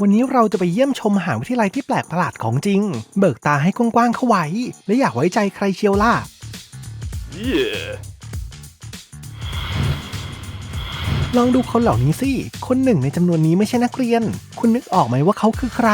วันนี้เราจะไปเยี่ยมชมมหาวิทยาลัยที่แปลกประหลาดของจริง เบิกตาให้กว้างๆเข้าไว้ และอยากไว้ใจใครเชียวล่ะ Yeah. ลองดูคนเหล่านี้สิ คนหนึ่งในจำนวนนี้ไม่ใช่นักเรียน คุณนึกออกไหมว่าเขาคือใคร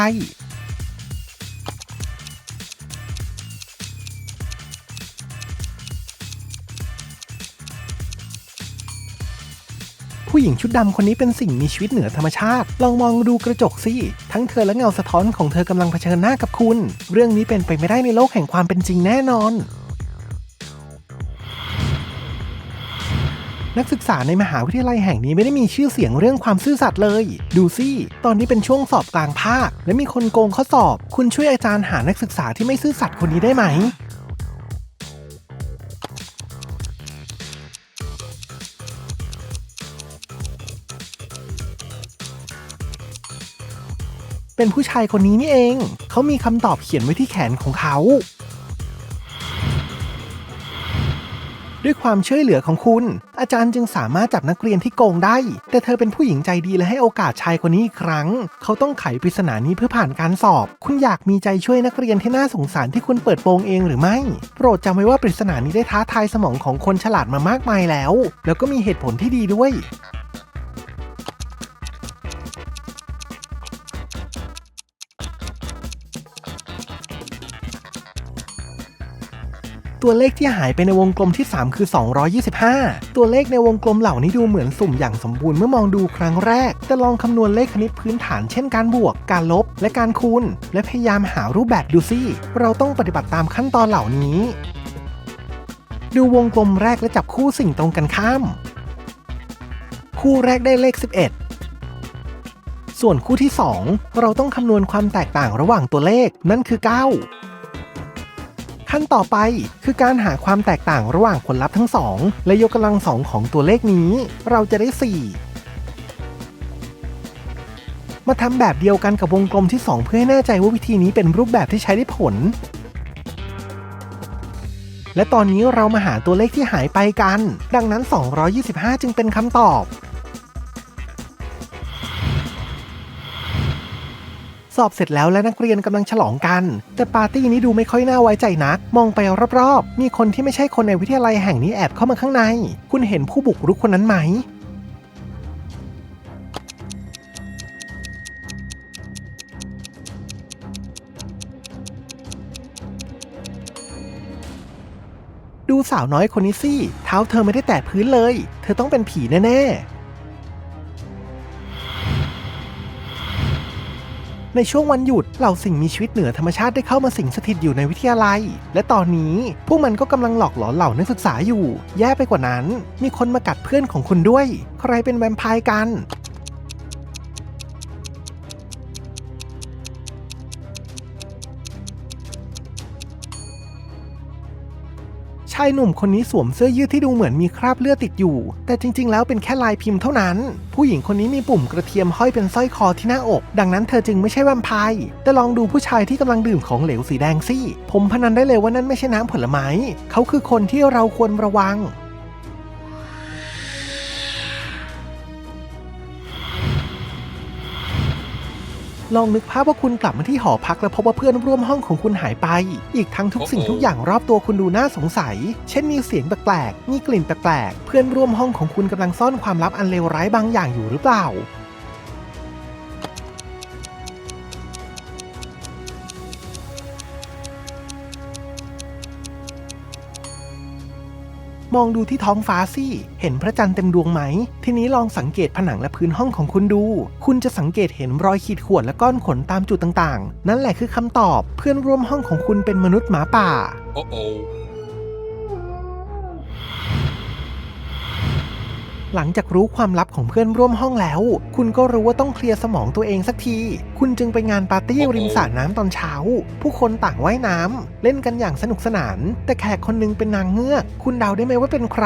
ผู้หญิงชุดดำคนนี้เป็นสิ่งมีชีวิตเหนือธรรมชาติ ลองมองดูกระจกสิ ทั้งเธอและเงาสะท้อนของเธอกำลังเผชิญหน้ากับคุณ เรื่องนี้เป็นไปไม่ได้ในโลกแห่งความเป็นจริงแน่นอน นักศึกษาในมหาวิทยาลัยแห่งนี้ไม่ได้มีชื่อเสียงเรื่องความซื่อสัตย์เลย ดูสิตอนนี้เป็นช่วงสอบกลางภาค และมีคนโกงข้อสอบ คุณช่วยอาจารย์หานักศึกษาที่ไม่ซื่อสัตย์คนนี้ได้ไหม เป็นผู้ชายคนนี้นี่เอง เขามีคำตอบเขียนไว้ที่แขนของเขา ด้วยความช่วยเหลือของคุณ อาจารย์จึงสามารถจับนักเรียนที่โกงได้ แต่เธอเป็นผู้หญิงใจดีและให้โอกาสชายคนนี้อีกครั้ง เขาต้องไขปริศนานี้เพื่อผ่านการสอบ คุณอยากมีใจช่วยนักเรียนที่น่าสงสารที่คุณเปิดโปงเองหรือไม่ โปรดจำไว้ว่าปริศนานี้ได้ท้าทายสมองของคนฉลาดมามากมายแล้ว แล้วก็มีเหตุผลที่ดีด้วย ตัวเลขที่หายไปในวงกลมที่ 3 คือ 225 ตัวเลขในวงกลมเหล่านี้ดูเหมือนสุ่มอย่างสมบูรณ์เมื่อมองดูครั้งแรก แต่ลองคำนวณเลขคณิตพื้นฐานเช่นการบวก การลบ และการคูณ และพยายามหารูปแบบดูสิเราต้องปฏิบัติตามขั้นตอนเหล่านี้ ดูวงกลมแรกและจับคู่สิ่งตรงกันข้าม คู่แรกได้เลข 11ส่วนคู่ที่ 2 เราต้องคำนวณความแตกต่างระหว่างตัวเลข นั่นคือ 9 ขั้นต่อไปคือการหาความแตกต่างระหว่างผลลัพธ์ทั้งสองและยกกำลังสองของตัวเลขนี้ เราจะได้ 4มาทำแบบเดียวกันกับวงกลมที่ 2 เพื่อให้แน่ใจว่าวิธีนี้เป็นรูปแบบที่ใช้ได้ผล และตอนนี้เรามาหาตัวเลขที่หายไปกัน ดังนั้น 225 จึงเป็นคำตอบ สอบเสร็จแล้วและนักเรียนกำลังฉลองกัน แต่ปาร์ตี้นี้ดูไม่ค่อยน่าไว้ใจนัก มองไปรอบๆ มีคนที่ไม่ใช่คนในวิทยาลัยแห่งนี้แอบเข้ามาข้างใน คุณเห็นผู้บุกรุกคนนั้นไหมดูสาวน้อยคนนี้สิ เท้าเธอไม่ได้แตะพื้นเลย เธอต้องเป็นผีแน่ ๆ ในช่วงวันหยุดเหล่าสิ่งมีชีวิตเหนือธรรมชาติได้เข้ามาสิงสถิตอยู่ในวิทยาลัย และตอนนี้พวกมันก็กำลังหลอกหลอนเหล่านักศึกษาอยู่ แย่ไปกว่านั้น มีคนมากัดเพื่อนของคุณด้วย ใครเป็นแวมไพร์กันายหนุ่มคนนี้สวมเสื้อยืดที่ดูเหมือนมีคราบเลือดติดอยู่ แต่จริง ๆ แล้วเป็นแค่ลายพิมพ์เท่านั้น ผู้หญิงคนนี้มีปุ่มกระเทียมห้อยเป็นสร้อยคอที่หน้าอก ดังนั้นเธอจึงไม่ใช่แวมไพร์แต่ลองดูผู้ชายที่กำลังดื่มของเหลวสีแดงสิผมพนันได้เลยว่านั่นไม่ใช่น้ำผลไม้ เขาคือคนที่เราควรระวัง ลองนึกภาพว่าคุณกลับมาที่หอพักแล้วพบว่าเพื่อนร่วมห้องของคุณหายไป อีกทั้งทุกสิ่งทุกอย่างรอบตัวคุณดูน่าสงสัย เช่นมีเสียงแปลกๆ มีกลิ่นแปลกๆ เพื่อนร่วมห้องของคุณกำลังซ่อนความลับอันเลวร้ายบางอย่างอยู่หรือเปล่า มองดูที่ท้องฟ้าสิ เห็นพระจันทร์เต็มดวงไหม ทีนี้ลองสังเกตผนังและพื้นห้องของคุณดู คุณจะสังเกตเห็นรอยขีดข่วนและก้อนขนตามจุดต่างๆ นั่นแหละคือคำตอบ เพื่อนร่วมห้องของคุณเป็นมนุษย์หมาป่า Uh oh. หลังจากรู้ความลับของเพื่อนร่วมห้องแล้ว คุณก็รู้ว่าต้องเคลียร์สมองตัวเองสักที คุณจึงไปงานปาร์ตี้ริมสระน้ำตอนเช้า ผู้คนต่างว่ายน้ำเล่นกันอย่างสนุกสนาน แต่แขกคนหนึงเป็นนางเงือก คุณเดาได้ไหมว่าเป็นใคร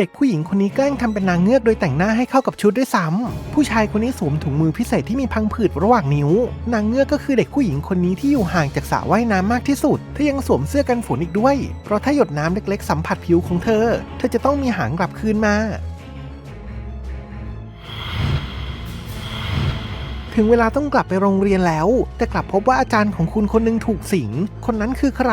เด็กผู้หญิงคนนี้แกล้งทำเป็นนางเงือกโดยแต่งหน้าให้เข้ากับชุดด้วยซ้ำผู้ชายคนนี้สวมถุงมือพิเศษที่มีพังผืดระหว่างนิ้ว นางเงือกก็คือเด็กผู้หญิงคนนี้ที่อยู่ห่างจากสระว่ายน้ำมากที่สุดเธอยังสวมเสื้อกันฝนอีกด้วย เพราะถ้าหยดน้ำเล็กๆสัมผัสผิวของเธอ เธอจะต้องมีหางกลับคืนมาถึงเวลาต้องกลับไปโรงเรียนแล้ว แต่กลับพบว่าอาจารย์ของคุณคนหนึ่งถูกสิง คนนั้นคือใคร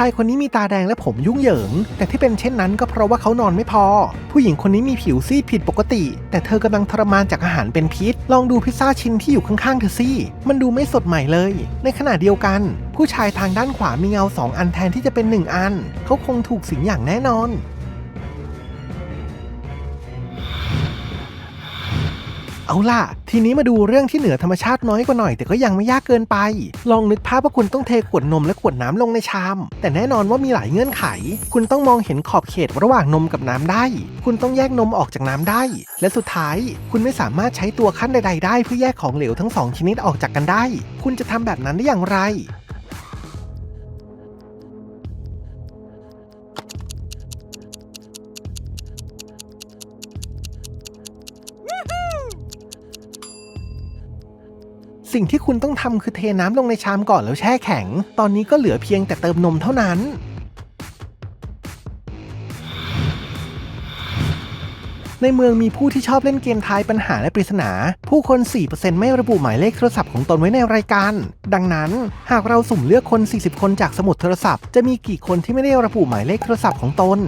ชายคนนี้มีตาแดงและผมยุ่งเหยิง แต่ที่เป็นเช่นนั้นก็เพราะว่าเขานอนไม่พอ ผู้หญิงคนนี้มีผิวซีดผิดปกติ แต่เธอกำลังทรมานจากอาหารเป็นพิษ ลองดูพิซซ่าชิ้นที่อยู่ข้างๆเธอสิมันดูไม่สดใหม่เลย ในขณะเดียวกัน ผู้ชายทางด้านขวามีเงาสองอันแทนที่จะเป็นหนึ่งอัน เขาคงถูกสิงอย่างแน่นอน เอาล่ะ ทีนี้มาดูเรื่องที่เหนือธรรมชาติน้อยกว่าหน่อย แต่ก็ยังไม่ยากเกินไป ลองนึกภาพว่าคุณต้องเทขวดนมและขวดน้ำลงในชาม แต่แน่นอนว่ามีหลายเงื่อนไข คุณต้องมองเห็นขอบเขตระหว่างนมกับน้ำได้ คุณต้องแยกนมออกจากน้ำได้ และสุดท้าย คุณไม่สามารถใช้ตัวขั้นใด ๆ ได้เพื่อแยกของเหลวทั้งสองชนิดออกจากกันได้ คุณจะทำแบบนั้นได้อย่างไร สิ่งที่คุณต้องทำคือเทน้ำลงในชามก่อนแล้วแช่แข็ง ตอนนี้ก็เหลือเพียงแต่เติมนมเท่านั้น ในเมืองมีผู้ที่ชอบเล่นเกมทายปัญหาและปริศนา ผู้คน 4%ไม่ระบุหมายเลขโทรศัพท์ของตนไว้ในรายการ ดังนั้น หากเราสุ่มเลือกคน 40 คนจากสมุดโทรศัพท์ จะมีกี่คนที่ไม่ได้ระบุหมายเลขโทรศัพท์ของตน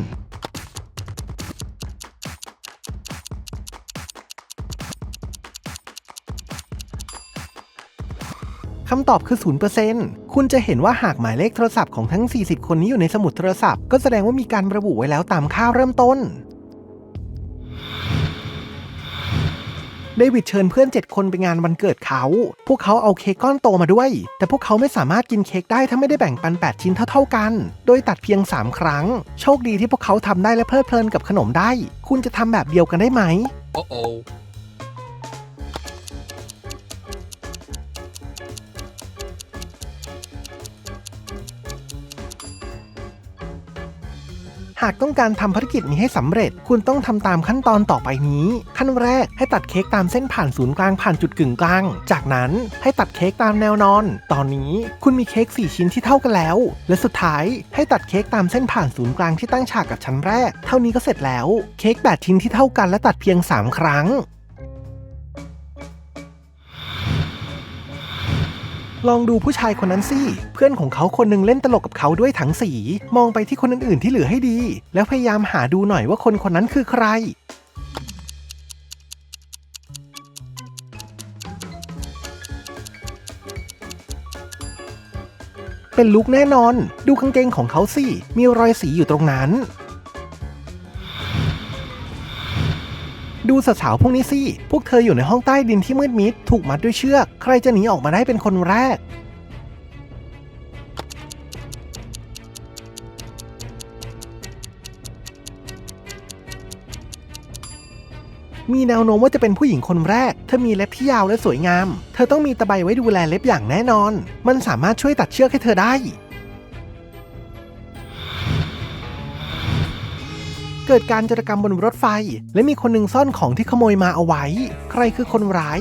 คำตอบคือ 0%คุณจะเห็นว่าหากหมายเลขโทรศัพท์ของทั้ง 40 คนนี้อยู่ในสมุดโทรศัพท์ ก็แสดงว่ามีการระบุไว้แล้วตามค่าเริ่มต้น เดวิดเชิญเพื่อน 7 คนไปงานวันเกิดเขา พวกเขาเอาเค้กก้อนโตมาด้วย แต่พวกเขาไม่สามารถกินเค้กได้ถ้าไม่ได้แบ่งปัน 8 ชิ้นเท่าๆกัน โดยตัดเพียง 3 ครั้ง โชคดีที่พวกเขาทำได้และเพลิดเพลินกับขนมได้ คุณจะทำแบบเดียวกันได้ไหม Uh-oh. หากต้องการทำภารกิจนี้ให้สำเร็จ คุณต้องทำตามขั้นตอนต่อไปนี้ ขั้นแรกให้ตัดเค้กตามเส้นผ่านศูนย์กลางผ่านจุดกึ่งกลาง จากนั้นให้ตัดเค้กตามแนวนอน ตอนนี้คุณมีเค้ก4 ชิ้นที่เท่ากันแล้ว และสุดท้ายให้ตัดเค้กตามเส้นผ่านศูนย์กลางที่ตั้งฉากกับชั้นแรก เท่านี้ก็เสร็จแล้ว เค้ก8ชิ้นที่เท่ากันและตัดเพียง 3 ครั้ง ลองดูผู้ชายคนนั้นสิ เพื่อนของเขาคนหนึ่งเล่นตลกกับเขาด้วยถังสี มองไปที่คนอื่นๆที่เหลือให้ดี แล้วพยายามหาดูหน่อยว่าคนคนนั้นคือใคร เป็นลุกแน่นอน ดูกางเกงของเขาสิ มีรอยสีอยู่ตรงนั้น ดูสาวๆพวกนี้สิ พวกเธออยู่ในห้องใต้ดินที่มืดมิด ถูกมัดด้วยเชือก ใครจะหนีออกมาได้เป็นคนแรก มีแนวโน้มว่าจะเป็นผู้หญิงคนแรก เธอมีเล็บที่ยาวและสวยงาม เธอต้องมีตะไบไว้ดูแลเล็บอย่างแน่นอน มันสามารถช่วยตัดเชือกให้เธอได้ เกิดการจรกรรมบนรถไฟ และมีคนหนึ่งซ่อนของที่ขโมยมาเอาไว้ ใครคือคนร้าย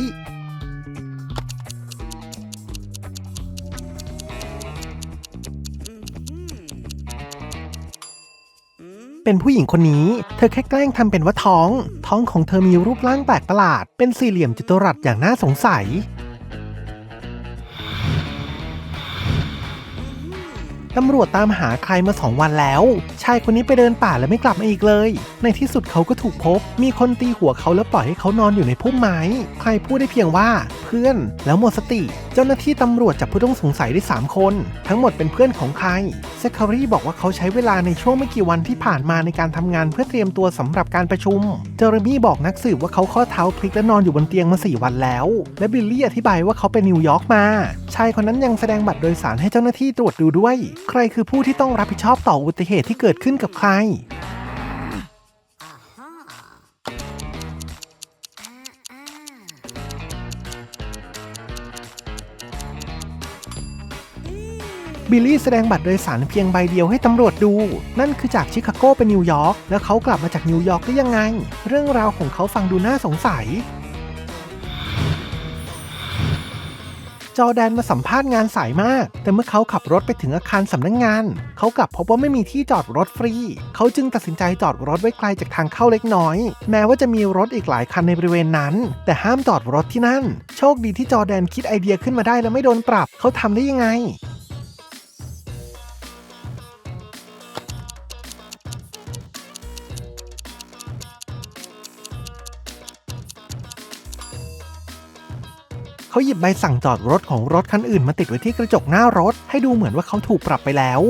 เป็นผู้หญิงคนนี้ เธอแค่แกล้งทำเป็นว่าท้อง ท้องของเธอมีรูปร่างแปลกประหลาด เป็นสี่เหลี่ยมจัตุรัสอย่างน่าสงสัย ตำรวจตามหาใครมาสองวันแล้ว ชายคนนี้ไปเดินป่าแล้วไม่กลับมาอีกเลย ในที่สุดเขาก็ถูกพบ มีคนตีหัวเขาแล้วปล่อยให้เขานอนอยู่ในพุ่มไม้ ใครพูดได้เพียงว่า เพื่อน แล้วหมดสติ เจ้าหน้าที่ตำรวจจับผู้ต้องสงสัยได้ 3 คน ทั้งหมดเป็นเพื่อนของใครเซคคารีบอกว่าเขาใช้เวลาในช่วงไม่กี่วันที่ผ่านมาในการทำงานเพื่อเตรียมตัวสำหรับการประชุม เจอร์มี่บอกนักสืบว่าเขาข้อเท้าพลิกและนอนอยู่บนเตียงมา 4 วันแล้ว และบิลลี่อธิบายว่าเขาไปนิวยอร์กมา ชายคนนั้นยังแสดงบัตรโดยสารให้เจ้าหน้าที่ตรวจดูด้วย ใครคือผู้ที่ต้องรับผิดชอบต่ออุบัติเหตุที่เกิดขึ้นกับใคร บิลลี่แสดงบัตรโดยสารเพียงใบเดียวให้ตำรวจดู นั่นคือจากชิคาโกไปนิวยอร์กแล้วเขากลับมาจากนิวยอร์กได้ยังไง เรื่องราวของเขาฟังดูน่าสงสัยจอแดนมาสัมภาษณ์งานสายมาก แต่เมื่อเขาขับรถไปถึงอาคารสำนักงงาน เขากลับพบว่าไม่มีที่จอดรถฟรี เขาจึงตัดสินใจจอดรถไว้ไกลจากทางเข้าเล็กน้อย แม้ว่าจะมีรถอีกหลายคันในบริเวณนั้น แต่ห้ามจอดรถที่นั่น โชคดีที่จอแดนคิดไอเดียขึ้นมาได้แล้วไม่โดนปรับ เขาทำได้ยังไง เขาหยิบใบสั่งจอดรถของรถคันอื่นมาติดไว้ที่กระจกหน้ารถ ให้ดูเหมือนว่าเขาถูกปรับไปแล้ว